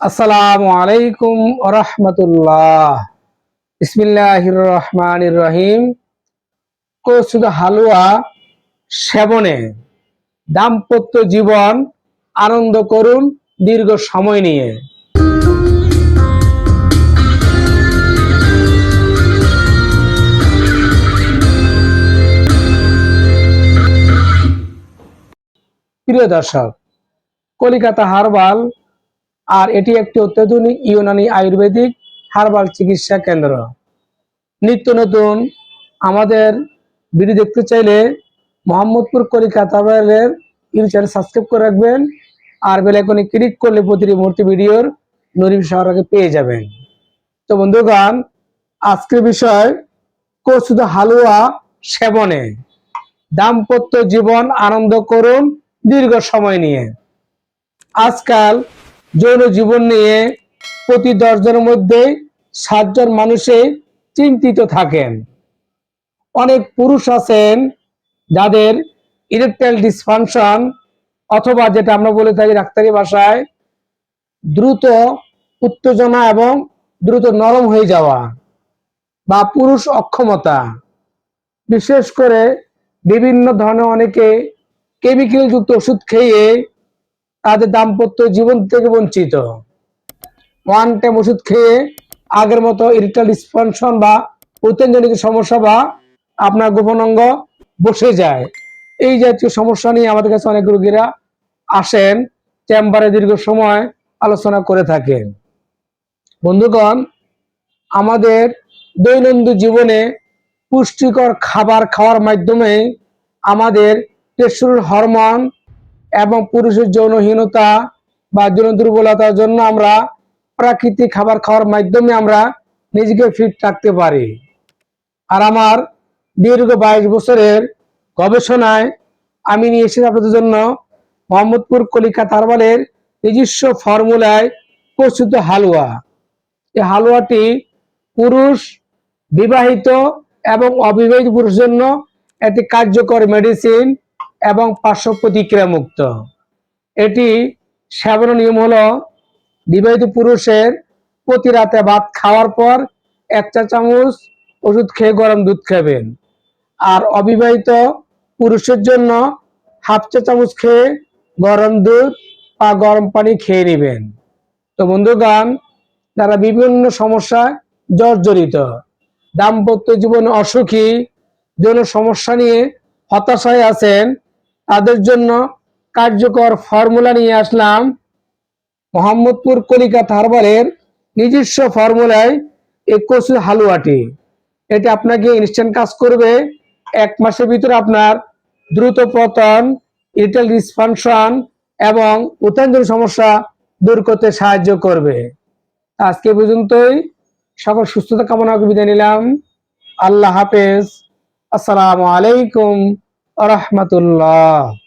আসসালামু আলাইকুম রহমতুল্লাহ রহিম হালুয়া সেবনে দাম্পত্য জীবন আনন্দ করুন দীর্ঘ সময় নিয়ে। প্রিয় দর্শক, কলিকাতা হারবাল আর এটি একটি অত্যাধুনিক ইউনানি আয়ুর্বেদিক হার্বাল চিকিৎসা কেন্দ্র। নিত্য নতুন আমাদের ভিডিও দেখতে চাইলে মোহাম্মদপুর কলিকাতা হারবালের ইউটিউব চ্যানেল সাবস্ক্রাইব করে রাখবেন আর বেলাইকনে ক্লিক করলে প্রতিটি মুহূর্তে ভিডিওর নোটিফিকেশন আগে পেয়ে যাবেন। তো বন্ধুগণ, আজকের বিষয়, কচুদ হালুয়া সেবনে। দাম্পত্য জীবন আনন্দ করুন দীর্ঘ সময় নিয়ে। আজকাল যৌন জীবন নিয়ে প্রতি দশজনের মধ্যে সাতজন মানুষে চিন্তিত থাকেন। অনেক পুরুষ আছেন যাদের ইলেকট্রাল ডিসফাংশন অথবা যেটা আমরা বলে থাকি ডাক্তারি ভাষায় দ্রুত উত্তেজনা এবং দ্রুত নরম হয়ে যাওয়া বা পুরুষ অক্ষমতা। বিশেষ করে বিভিন্ন ধরনের অনেকে কেমিক্যাল যুক্ত ওষুধ খেয়ে তাদের দাম্পত্য জীবন থেকে বঞ্চিত। ওয়ান টাইম ওষুধ খেয়ে আগের মতো ইরিটাল ডিসফাংশন বা উত্তেজনিত সমস্যা বা আপনার গোপন অঙ্গ বসে যায়। এই জাতীয় সমস্যা নিয়ে আমাদের কাছে অনেক রোগীরা আসেন, চেম্বারে দীর্ঘ সময় আলোচনা করে থাকেন। বন্ধুগণ, আমাদের দৈনন্দিন জীবনে পুষ্টিকর খাবার খাওয়ার মাধ্যমে আমাদের টেস্টোস্টেরন হরমোন এবং পুরুষের যৌনহীনতা বা যৌন দুর্বলতার জন্য আমরা প্রাকৃতিক খাবার খাওয়ার মাধ্যমে আমরা নিজেকে ফিট রাখতে পারি। আর আমার দীর্ঘ বাইশ বছরের গবেষণায় আমি নিয়ে আপনাদের জন্য মোহাম্মদপুর কলিকাতা হারবালের নিজস্ব ফর্মুলায় প্রস্তুত হালুয়া। এই হালুয়াটি পুরুষ, বিবাহিত এবং অবিবাহিত পুরুষের জন্য একটি কার্যকর মেডিসিন এবং পার্শ্ব প্রতিক্রিয়া মুক্ত। এটি সেবন নিয়ম হলো, বিবাহিত পুরুষের প্রতি রাতে ভাত খাওয়ার পর এক চা চামচ ওষুধ খেয়ে গরম দুধ খাবেন। আর অবিবাহিত পুরুষের জন্য হাফ চা চামচ খেয়ে গরম দুধ বা গরম পানি খেয়ে নেবেন। তো বন্ধুগান যারা বিভিন্ন সমস্যায় জর্জরিত, দাম্পত্য জীবনে অসুখী, যৌন সমস্যা নিয়ে হতাশায় আছেন তাদের জন্য কার্যকর ফর্মুলা নিয়ে আসলাম। মোহাম্মদপুর কলিকাতা হারবারের নিজস্ব ফর্মুলায় এই কচু হালুয়াটি। এটি আপনাকে ইনস্ট্যান্ট কাজ করবে। এক মাসের ভিতরে আপনার দ্রুত পতন ইরিটাল ডিসফাংশন এবং উত্তেজন সমস্যা দূর করতে সাহায্য করবে। আজকে পর্যন্তই। সকল সুস্থতা কামনা বিদায় নিলাম। আল্লাহ হাফেজ। আসসালামু আলাইকুম। রহমতুল্লাহ